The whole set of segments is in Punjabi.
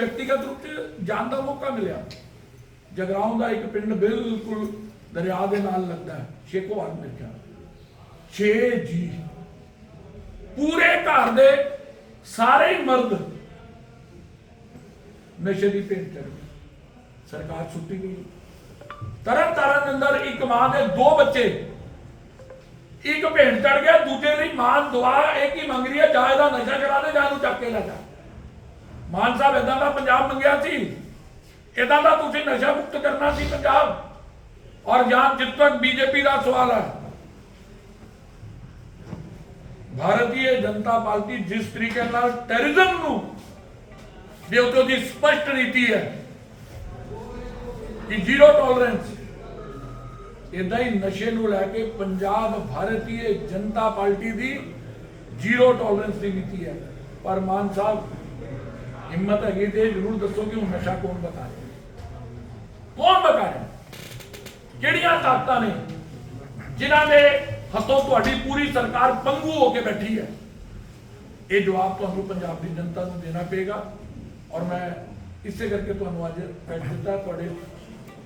ਵਿਅਕਤੀਗਤ ਰੂਪ ਚ ਜਾਣ ਦਾ ਮੌਕਾ ਮਿਲਿਆ। ਜਗਰਾਉਂ ਦਾ ਇੱਕ ਪਿੰਡ ਬਿਲਕੁਲ ਦਰਿਆ ਦੇ ਨਾਲ ਲੱਗਦਾ ਹੈ। ਸ਼ੇਖੋਵਾਲ ਮੇਰੇ 6 ਜੀ। ਪੂਰੇ ਘਰ ਦੇ ਸਾਰੇ ਮਰਦ ਨਸ਼ੇ ਦੀ ਭੇਟ ਚੜ ਗਏ। ਸਰਕਾਰ ਛੁੱਟੀ ਗਈ ਤਰਨ ਤਾਰਨ ਅੰਦਰ ਇੱਕ ਮਾਂ ਦੇ ਦੋ ਬੱਚੇ। ਇੱਕ ਭੇਡ ਚੜ ਗਿਆ, ਦੂਜੇ ਲਈ ਮਾਂ ਦੁਆ ਇਹ ਕੀ ਮੰਗ ਰਹੀ ਹੈ, ਜਾਂ ਇਹਦਾ ਨਸ਼ਾ ਕਰਾ ਦੇ, ਜਾਂ ਨੂੰ ਚੱਕ ਕੇ ਲੈ ਜਾ। ਮਾਨ ਸਾਹਿਬ ਇਦਾਂ ਦਾ ਪੰਜਾਬ ਮੰਗਿਆ ਸੀ। ਇਦਾਂ ਦਾ ਤੁਸੀਂ ਨਸ਼ਾ ਮੁਕਤ ਕਰਨਾ ਸੀ ਪੰਜਾਬ। ਔਰ ਜਾਂ ਜਿੱਦ ਤੱਕ ਬੀਜੇਪੀ ਦਾ ਸਵਾਲ ਹੈ। ਭਾਰਤੀ ਜਨਤਾ ਪਾਰਟੀ ਜਿਸ ਤਰੀਕੇ ਨਾਲ ਟੈਰਰਿਜ਼ਮ ਨੂੰ ਦੇ ਉੱਤੇ ਉਹਦੀ ਸਪਸ਼ਟ ਨੀਤੀ ਹੈ ਕਿ ਜ਼ੀਰੋ ਟੋਲਰੈਂਸ ਇਦਾਂ ਹੀ ਨਸ਼ੇ ਨੂੰ ਲੈ ਕੇ ਪੰਜਾਬ ਭਾਰਤੀ ਜਨਤਾ ਪਾਰਟੀ ਦੀ ਜ਼ੀਰੋ ਟੋਲਰੈਂਸ ਦੀ ਨੀਤੀ ਹੈ। ਪਰ ਮਾਨ ਸਾਹਿਬ ਹਿੰਮਤ ਹੈਗੀ ਤੇ ਜ਼ਰੂਰ ਦੱਸੋ ਕਿ ਉਹ ਨਸ਼ਾ ਕੌਣ ਬਤਾ ਰਿਹਾ ਕੌਣ ਬਤਾ ਰਿਹਾ ਕਿਹੜੀਆਂ ਤਾਕਤਾਂ ਨੇ ਜਿਨ੍ਹਾਂ ਦੇ ਹੱਥੋਂ ਤੁਹਾਡੀ ਪੂਰੀ ਸਰਕਾਰ ਪੰਗੂ ਹੋ ਕੇ ਬੈਠੀ ਹੈ? ਇਹ ਜਵਾਬ ਤੁਹਾਨੂੰ ਪੰਜਾਬ ਦੀ ਜਨਤਾ ਨੂੰ ਦੇਣਾ ਪਏਗਾ ਔਰ ਮੈਂ ਇਸੇ ਕਰਕੇ ਤੁਹਾਨੂੰ ਅੱਜ ਬੈਠ ਦਿੱਤਾ ਤੁਹਾਡੇ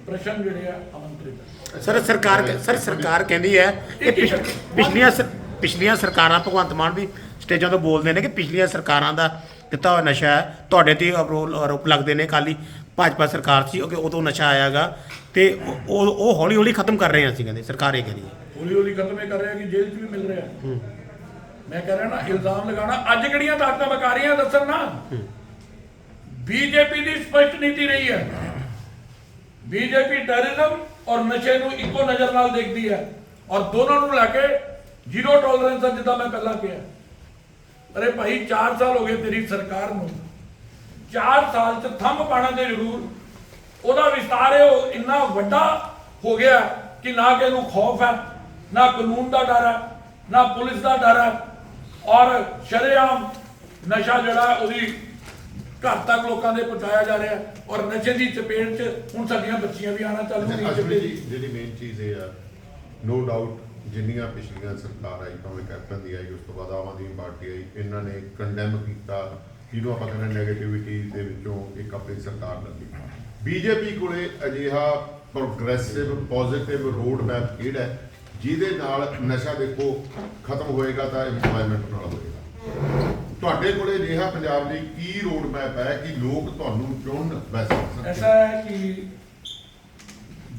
ਪ੍ਰਸ਼ਨ ਜਿਹੜੇ ਆ ਆਮੰਤਰਿਤ ਸਰ ਸਰਕਾਰ ਸਰ ਸਰਕਾਰ ਕਹਿੰਦੀ ਹੈ ਕਿ ਪਿਛ- ਪਿਛਲੀਆਂ ਪਿਛਲੀਆਂ ਸਰਕਾਰਾਂ ਭਗਵੰਤ ਮਾਨ ਵੀ ਸਟੇਜਾਂ ਤੋਂ ਬੋਲਦੇ ਨੇ ਕਿ ਪਿਛਲੀਆਂ ਸਰਕਾਰਾਂ ਦਾ ਦਿੱਤਾ ਹੋਇਆ ਨਸ਼ਾ ਹੈ। ਤੁਹਾਡੇ ਤੇ ਆਰੋ- ਆਰੋਪ ਲੱਗਦੇ ਨੇ ਕਾਲੀ ਭਾਜਪਾ ਸਰਕਾਰ ਸੀ ਕਿ ਉਦੋਂ ਨਸ਼ਾ ਆਇਆਗਾ। ਤੇ ਉਹ- ਉਹ ਹੌਲੀ ਹੌਲੀ ਖਤਮ ਕਰ ਰਹੇ ਹਾਂ ਅਸੀਂ ਕਹਿੰਦੇ ਸਰਕਾਰ ਇਹ ਕਹਿੰਦੀ ਹੈ। ਹੌਲੀ ਹੌਲੀ ਖਤਮ ਇਹ ਕਰ ਰਿਹਾ ਕਿ ਜੇਲ੍ਹ 'ਚ ਵੀ ਮਿਲ ਰਿਹਾ ਮੈਂ ਕਹਿ ਰਿਹਾ ਨਾ ਇਲਜ਼ਾਮ ਲਗਾਉਣਾ ਅੱਜ ਕਿਹੜੀਆਂ ਤਾਕਤਾਂ ਬਕਾ ਰਹੀਆਂ ਦੱਸਣ ਨਾ। ਬੀਜੇਪੀ ਦੀ ਸਪਸ਼ਟ ਨੀਤੀ ਰਹੀ ਹੈ। ਬੀਜੇਪੀ ਟੈਰਰਿਜ਼ਮ ਔਰ ਨਸ਼ੇ ਨੂੰ ਇੱਕੋ ਨਜ਼ਰ ਨਾਲ ਦੇਖਦੀ ਹੈ। ਔਰ ਦੋਨਾਂ ਨੂੰ ਲੈ ਕੇ ਜ਼ੀਰੋ ਟੋਲਰੈਂਸ ਜਿੱਦਾਂ ਮੈਂ ਪਹਿਲਾਂ ਕਿਹਾ। ਅਰੇ ਭਾਈ 4 ਸਾਲ ਹੋ ਗਏ ਤੇਰੀ ਸਰਕਾਰ ਨੂੰ। 4 ਸਾਲ ਚ ਥੰਮ ਪਾਣਾ ਤੇ ਜ਼ਰੂਰ। ਉਹਦਾ ਵਿਸਤਾਰ ਹੈ ਉਹ ਇੰਨਾ ਵੱਡਾ ਹੋ ਗਿਆ ਕਿ ਨਾ ਕਿ ਇਹਨੂੰ ਖੌਫ ਹੈ ਨਾ ਕਾਨੂੰਨ ਦਾ ਡਰ ਹੈ ਨਾ ਪੁਲਿਸ ਦਾ ਡਰ ਹੈ। ਔਰ ਸ਼ਰੇਆਮ ਨਸ਼ਾ ਜਿਹੜਾ ਉਹਦੀ ਘਰ ਤੱਕ ਲੋਕਾਂ ਦੇ ਪਹੁੰਚਾਇਆ ਜਾ ਰਿਹਾ ਔਰ ਨਸ਼ੇ ਦੀ ਚਪੇਟ 'ਚ ਹੁਣ ਸਾਡੀਆਂ ਬੱਚੀਆਂ ਵੀ ਆਣਾ ਚਾਲੂ ਹੋ ਅਸਲੀ ਗਈਆਂ ਜੀ ਜਿਹੜੀ ਮੇਨ ਚੀਜ਼ ਇਹ ਆ ਨੋ ਡਾਊਟ ਜਿੰਨੀਆਂ ਪਿਛਲੀਆਂ ਸਰਕਾਰ ਆਈ, ਭਾਵੇਂ ਕੈਪਟਨ ਦੀ ਆਈ, ਉਸ ਤੋਂ ਬਾਅਦ ਆਮ ਆਦਮੀ ਪਾਰਟੀ ਆਈ, ਇਹਨਾਂ ਨੇ ਕੰਡੈਮ ਕੀਤਾ, ਜਿਹਨੂੰ ਆਪਾਂ ਕਹਿੰਦੇ ਨੈਗੇਟਿਵਿਟੀ ਦੇ ਵਿੱਚੋਂ ਇੱਕ ਆਪਣੀ ਸਰਕਾਰ ਲੱਗੀ। ਬੀਜੇਪੀ ਕੋਲੇ ਅਜਿਹਾ ਪ੍ਰੋਗਰੈਸਿਵ ਪੋਜ਼ਿਟਿਵ ਰੋਡ ਮੈਪ ਕਿਹੜਾ ਹੈ? ਜਿਹਦੇ ਨਾਲ ਨਸ਼ਾ ਦੇਖੋ ਖਤਮ ਹੋਏਗਾ ਤਾਂ ਇੰਪਲੋਇਮੈਂਟ ਨਾਲ ਹੋਏਗਾ। ਤੁਹਾਡੇ ਕੋਲੇ ਅਜਿਹਾ ਪੰਜਾਬ ਲਈ ਕੀ ਰੋਡ ਮੈਪ ਹੈ ਕਿ ਲੋਕ ਤੁਹਾਨੂੰ ਚੁਣਨ? ਵੈਸੇ ਐਸਾ ਹੈ ਕਿ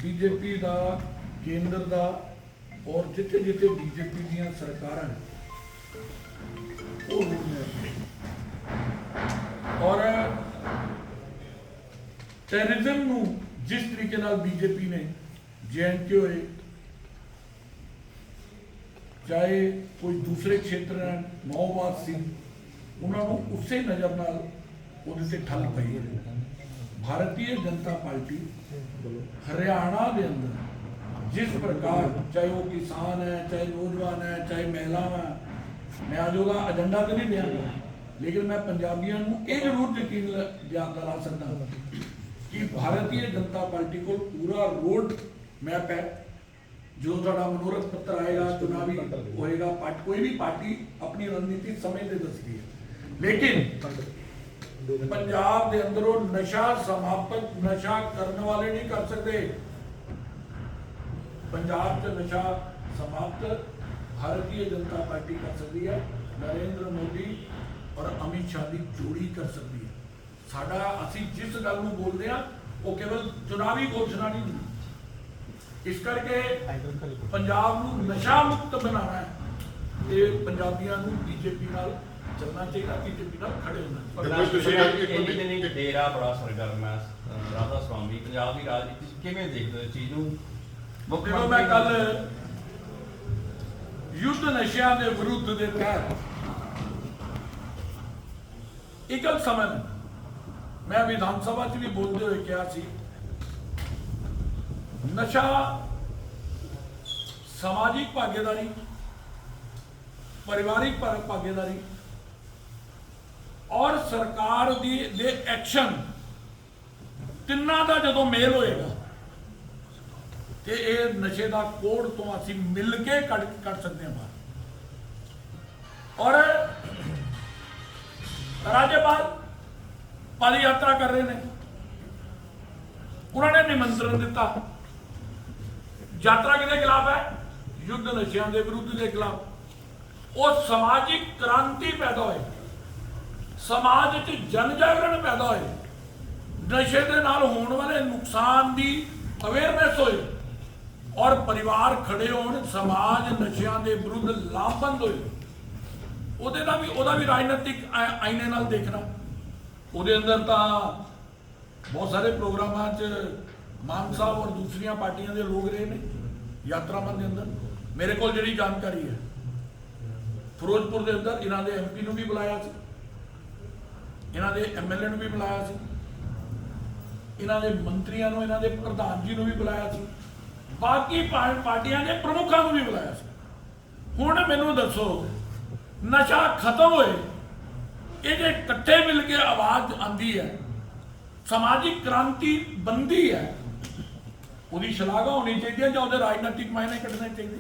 ਬੀਜੇਪੀ ਦਾ ਕੇਂਦਰ ਦਾ ਔਰ ਜਿੱਥੇ ਜਿੱਥੇ ਬੀਜੇਪੀ ਦੀਆਂ ਸਰਕਾਰਾਂ ਉਹ ਔਰ ਟੈਰਰਿਜ਼ਮ ਨੂੰ ਜਿਸ ਤਰੀਕੇ ਨਾਲ ਬੀਜੇਪੀ ਨੇ ਜੇਐਨਕੇ ਹੋਏ, ਚਾਹੇ ਕੋਈ ਦੂਸਰੇ ਖੇਤਰ ਹੈ ਮਾਓਵਾਦ ਸੀ, ਉਹਨਾਂ ਨੂੰ ਉਸੇ ਨਜ਼ਰ ਨਾਲ ਉਹਦੇ ਤੇ ਠੱਲ ਪਈ ਹੈ। ਭਾਰਤੀ ਜਨਤਾ ਪਾਰਟੀ ਹਰਿਆਣਾ ਦੇ ਅੰਦਰ ਜਿਸ ਪ੍ਰਕਾਰ ਚਾਹੇ ਉਹ ਕਿਸਾਨ ਹੈ, ਚਾਹੇ ਨੌਜਵਾਨ ਹੈ, ਚਾਹੇ ਮਹਿਲਾਵਾਂ ਮੈਂ ਅੱਜ ਉਹਦਾ ਏਜੰਡਾ ਤੇ ਨਹੀਂ ਲਿਆਂਗਾ ਲੇਕਿਨ ਮੈਂ ਪੰਜਾਬੀਆਂ ਨੂੰ ਇਹ ਜ਼ਰੂਰ ਯਕੀਨ ਲ- ਕਰਾ ਸਕਦਾ ਕਿ ਭਾਰਤੀ ਜਨਤਾ ਪਾਰਟੀ ਕੋਲ ਪੂਰਾ ਰੋਡ ਮੈਪ ਹੈ। ਜੋ ਤੁਹਾਡਾ ਮਨੋਰਥ ਪੱਤਰ ਆਏਗਾ ਚੁਣਾਵੀ ਹੋਏਗਾ, ਪਾਰਟੀ, ਕੋਈ ਵੀ ਪਾਰਟੀ ਆਪਣੀ ਰਣਨੀਤੀ ਸਮੇਂ ਤੇ ਦੱਸਦੀ ਹੈ। ਲੇਕਿਨ ਪੰਜਾਬ ਦੇ ਅੰਦਰੋਂ ਨਸ਼ਾ ਸਮਾਪਤ, ਨਸ਼ਾ ਕਰਨ ਵਾਲੇ ਨਹੀਂ ਕਰ ਸਕਦੇ। ਪੰਜਾਬ 'ਚ ਨਸ਼ਾ ਸਮਾਪਤ ਭਾਰਤੀ ਜਨਤਾ ਪਾਰਟੀ ਕਰ ਸਕਦੀ ਹੈ ਨਰਿੰਦਰ ਮੋਦੀ ਔਰ ਅਮਿਤ ਸ਼ਾਹ ਦੀ ਜੋੜੀ ਕਰ ਸਕਦੀ ਹੈ। ਸਾਡਾ ਅਸੀਂ ਜਿਸ ਗੱਲ ਨੂੰ ਬੋਲਦੇ ਆ ਉਹ ਕੇਵਲ ਚੁਣਾਵੀ ਘੋਸ਼ਣਾ ਨਹੀਂ ਹੁੰਦੀ। ਇਸ ਕਰਕੇ ਪੰਜਾਬ ਨੂੰ ਨਸ਼ਾ ਮੁਕਤ ਬਣਾਉਣਾ ਹੈ। ਤੇ ਪੰਜਾਬੀਆਂ ਨੂੰ ਬੀਜੇਪੀ ਨਾਲ ਚੱਲਣਾ ਚਾਹੀਦਾ ਬੀਜੇਪੀ ਨਾਲ ਖੜੇ ਹੋਣਾ ਡੇਰਾ ਬੜਾ ਸਰਗਰਮ ਹੈ ਰਾਧਾ ਸਵਾਮੀ ਪੰਜਾਬ ਦੀ ਰਾਜਨੀਤੀ ਕਿਵੇਂ ਦੇਖਦੇ ਹੋ ਇਸ ਚੀਜ਼ ਨੂੰ? ਮੁੱਖ ਮੈਂ ਕੱਲ ਯੁੱਧ ਨਸ਼ਿਆਂ ਦੇ ਵਿਰੁੱਧ ਦੇ ਤਹਿਤ ਇਕਲ ਸਮੇਂ ਮੈਂ ਵਿਧਾਨ ਸਭਾ 'ਚ ਵੀ ਬੋਲਦੇ ਹੋਏ ਕਿਹਾ ਸੀ, ਨਸ਼ਾ ਸਮਾਜਿਕ ਭਾਗੀਦਾਰੀ, ਪਰਿਵਾਰਿਕ ਭਾ- ਭਾਗੀਦਾਰੀ ਔਰ ਸਰਕਾਰ ਦੀ ਦੇ ਐਕਸ਼ਨ ਤਿੰਨਾਂ ਦਾ ਜਦੋਂ ਮੇਲ ਹੋਏਗਾ ਕਿ ਇਹ ਨਸ਼ੇ ਦਾ ਕੋੜ ਤੋਂ ਅਸੀਂ ਮਿਲ ਕੇ ਕੱਢ ਕੱਢ ਸਕਦੇ ਹਾਂ ਬਾਹਰ। ਔਰ ਰਾਜਪਾਲ ਪਦ ਯਾਤਰਾ ਕਰ ਰਹੇ ਨੇ। ਉਹਨਾਂ ਨੇ ਨਿਮੰਤਰਣ ਦਿੱਤਾ। ਯਾਤਰਾ ਕਿਹਦੇ ਖਿਲਾਫ ਹੈ? ਯੁੱਧ ਨਸ਼ਿਆਂ ਦੇ ਵਿਰੁੱਧ ਦੇ ਖਿਲਾਫ। ਉਹ ਸਮਾਜਿਕ ਕ੍ਰਾਂਤੀ ਪੈਦਾ ਹੋਏ। ਸਮਾਜ ਵਿੱਚ ਜਨ ਜਾਗਰਣ ਪੈਦਾ ਹੋਏ। ਨਸ਼ੇ ਦੇ ਨਾਲ ਹੋਣ ਵਾਲੇ ਨੁਕਸਾਨ ਦੀ ਅਵੇਅਰਨੈਸ ਹੋਏ। ਔਰ ਪਰਿਵਾਰ ਖੜੇ ਹੋਣ, ਸਮਾਜ ਨਸ਼ਿਆਂ ਦੇ ਵਿਰੁੱਧ ਲਾਮਬੰਦ ਹੋਏ। ਉਹਦੇ ਨਾਲ ਵੀ ਉਹਦਾ ਵੀ ਰਾਜਨੀਤਿਕ ਆਇ- ਆਈਨੇ ਨਾਲ ਦੇਖਣਾ। ਉਹਦੇ ਅੰਦਰ ਤਾਂ ਬਹੁਤ ਸਾਰੇ ਪ੍ਰੋਗਰਾਮਾਂ 'ਚ ਮਾਨ ਸਾਹਿਬ ਔਰ ਦੂਸਰੀਆਂ ਪਾਰਟੀਆਂ ਦੇ ਲੋਕ ਰਹੇ ਨੇ ਯਾਤਰਾਵਾਂ ਦੇ ਅੰਦਰ। ਮੇਰੇ ਕੋਲ ਜਿਹੜੀ ਜਾਣਕਾਰੀ ਹੈ, ਫਿਰੋਜ਼ਪੁਰ ਦੇ ਅੰਦਰ ਇਹਨਾਂ ਦੇ ਐਮਪੀ ਨੂੰ ਵੀ ਬੁਲਾਇਆ ਸੀ। ਇਹਨਾਂ ਦੇ ਐਮਐਲਏ ਨੂੰ ਵੀ ਬੁਲਾਇਆ ਸੀ। ਇਹਨਾਂ ਦੇ ਮੰਤਰੀਆਂ ਨੂੰ, ਇਹਨਾਂ ਦੇ ਪ੍ਰਧਾਨ ਜੀ ਨੂੰ ਵੀ ਬੁਲਾਇਆ ਸੀ। ਬਾਕੀ ਪਾਰਟੀਆਂ ਦੇ ਪ੍ਰਮੁੱਖਾਂ ਨੂੰ ਵੀ ਬੁਲਾਇਆ ਸੀ। ਹੁਣ ਮੈਨੂੰ ਦੱਸੋ, ਨਸ਼ਾ ਖਤਮ ਹੋਏ ਇਹ ਜੇ ਇਕੱਠੇ ਮਿਲ ਕੇ ਆਵਾਜ਼ ਆਂਦੀ ਹੈ, ਸਮਾਜਿਕ ਕ੍ਰਾਂਤੀ ਬੰਦੀ ਹੈ, ਉਹਦੀ ਸ਼ਲਾਘਾ ਹੋਣੀ ਚਾਹੀਦੀ ਹੈ ਜਾਂ ਉਹਦੇ ਰਾਜਨੀਤਿਕ ਮਾਇਨੇ ਕੱਢਣੇ ਚਾਹੀਦੇ?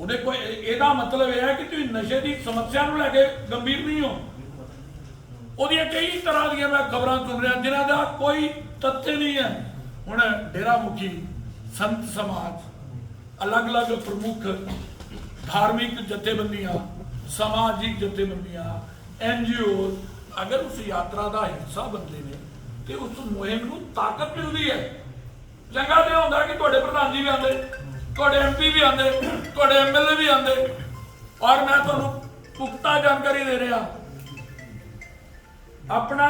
ਉਹਦੇ ਕੋਈ ਇਹਦਾ ਮਤਲਬ ਇਹ ਹੈ ਕਿ ਤੁਸੀਂ ਨਸ਼ੇ ਦੀ ਸਮੱਸਿਆ ਨੂੰ ਲੈ ਕੇ ਗੰਭੀਰ ਨਹੀਂ ਹੋ। ਉਹਦੀਆਂ ਕਈ ਤਰ੍ਹਾਂ ਦੀਆਂ ਮੈਂ ਖਬਰਾਂ ਸੁਣ ਰਿਹਾ, ਜਿਨ੍ਹਾਂ ਦਾ ਕੋਈ ਤੱਥ ਨਹੀਂ ਹੈ। ਹੁਣ ਡੇਰਾ ਮੁਖੀ ਸੰਤ ਸਮਾਜ, ਅਲੱਗ-ਅਲੱਗ ਪ੍ਰਮੁੱਖ ਧਾਰਮਿਕ ਜਥੇਬੰਦੀਆਂ, ਸਮਾਜਿਕ ਜਥੇਬੰਦੀਆਂ ਐਨਜੀਓ ਅਗਰ ਉਸ ਯਾਤਰਾ ਦਾ ਹਿੱਸਾ ਬਣਦੇ ਨੇ, ਤੇ ਉਸ ਮੁਹਿੰਮ ਨੂੰ ਤਾਕਤ ਮਿਲਦੀ ਹੈ। ਚੰਗਾ ਤੇ ਹੁੰਦਾ ਕਿ ਤੁਹਾਡੇ ਪ੍ਰਧਾਨ ਜੀ ਵੀ ਆਉਂਦੇ, ਤੁਹਾਡੇ ਐਮਪੀ ਵੀ ਆਉਂਦੇ, ਤੁਹਾਡੇ ਐਮਐਲਏ ਵੀ ਆਉਂਦੇ। ਔਰ ਮੈਂ ਤੁਹਾਨੂੰ ਪੁਖਤਾ ਜਾਣਕਾਰੀ ਦੇ ਰਿਹਾ। ਆਪਣਾ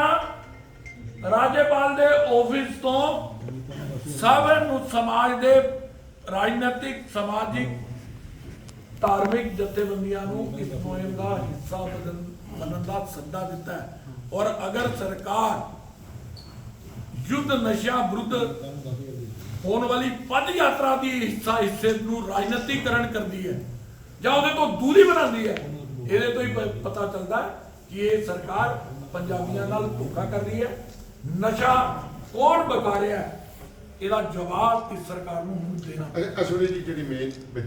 ਰਾਜਪਾਲ ਦੇ ਆਫਿਸ ਤੋਂ ਸਭ ਨੂੰ ਸਮਾਜ ਦੇ ਰਾਜਨੀਤਿਕ, ਸਮਾਜਿਕ, ਧਾਰਮਿਕ ਜਥੇਬੰਦੀਆਂ ਨੂੰ ਇਸ ਮੁਹਿੰਮ ਦਾ ਹਿੱਸਾ ਬਣਨ ਬਣਨ ਦਾ ਸੱਦਾ ਦਿੱਤਾ ਹੈ। ਔਰ ਅਗਰ ਸਰਕਾਰ ਯੁੱਧ ਨਸ਼ਾ ਵਿਰੁੱਧ ਹੋਣ ਵਾਲੀ ਪਦ ਯਾਤਰਾ ਦੀ ਹਿੱਸਾ ਹਿੱਸੇ ਨੂੰ ਰਾਜਨੀਤੀਕਰਨ ਕਰਦੀ ਹੈ ਜਾਂ ਉਹਦੇ ਤੋਂ ਦੂਰੀ ਬਣਾਉਂਦੀ ਹੈ, ਇਹਦੇ ਤੋਂ ਹੀ ਪਤਾ ਚੱਲਦਾ ਹੈ ਕਿ ਇਹ ਸਰਕਾਰ ਪੰਜਾਬੀਆਂ ਨਾਲ ਧੋਖਾ ਕਰ ਰਹੀ ਹੈ। ਨਸ਼ਾ ਕੌਣ ਬਕਾ ਰਿਹਾ ਹੈ? ਇਹਦਾ ਜਵਾਬ ਇਸ ਸਰਕਾਰ ਨੂੰ ਹੁਣ ਦੇਣਾ ਅਸੁਰੇ ਜੀ ਜਿਹੜੀ ਮੇਨ ਵਿੱਚ